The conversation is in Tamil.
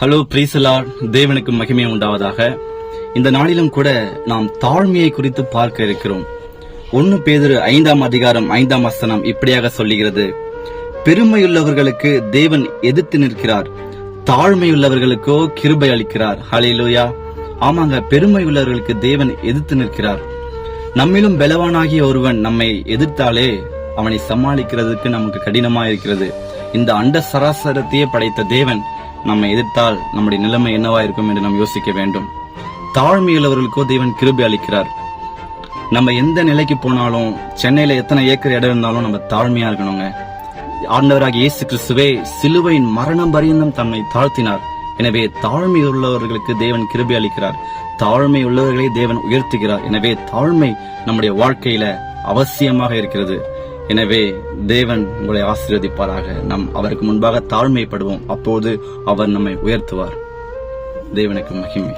ஹலோ பிரீசலார் தேவனுக்கு மகிமை உண்டாவதாக. இந்த நாளிலும் கூட நாம் தாழ்மையை குறித்து பார்க்க இருக்கிறோம். ஒன்னு பேதுரு ஐந்தாம் அதிகாரம் ஐந்தாம் வசனம் இப்படியாக சொல்லுகிறது. பெருமையுள்ளவர்களுக்கு தேவன் எதிர்த்து நிற்கிறார். தாழ்மையுள்ளவர்களுக்கோ கிருபை அளிக்கிறார். ஹalleluya ஆமாங்க பெருமை உள்ளவர்களுக்கு தேவன் எதிர்த்து நிற்கிறார். நம்மிலும் பலவானாகிய ஒருவன் நம்மை எதிர்த்தாலே அவனை சமாளிக்கிறதுக்கு நமக்கு கடினமா இருக்கிறது இந்த அண்ட சராசரத்தையே படைத்த தேவன் நம்மை எதிர்த்தால் நம்முடைய நிலைமை என்னவா இருக்கும் என்று நாம் யோசிக்க வேண்டும். தாழ்மையுள்ளவர்களுக்கோ தேவன் கிருபி அளிக்கிறார். நம்ம எந்த நிலைக்கு போனாலும் சென்னையில எத்தனை ஏக்கர் இடம் இருந்தாலும் நம்ம தாழ்மையா இருக்கணுங்க. ஆண்டவராக இயேசு கிறிஸ்துவே சிலுவையின் மரணம் பரியந்தம் தன்னை தாழ்த்தினார். எனவே தாழ்மை உள்ளவர்களுக்கு தேவன் கிருபி அளிக்கிறார். தாழ்மை உள்ளவர்களை தேவன் உயர்த்துகிறார். எனவே தாழ்மை நம்முடைய வாழ்க்கையில அவசியமாக இருக்கிறது. எனவே தேவன் உங்களை ஆசீர்வதிப்பாராக. நாம் அவருக்கு முன்பாக தாழ்மைப்படுவோம். அப்போது அவர் நம்மை உயர்த்துவார். தேவனுக்கு மகிமை.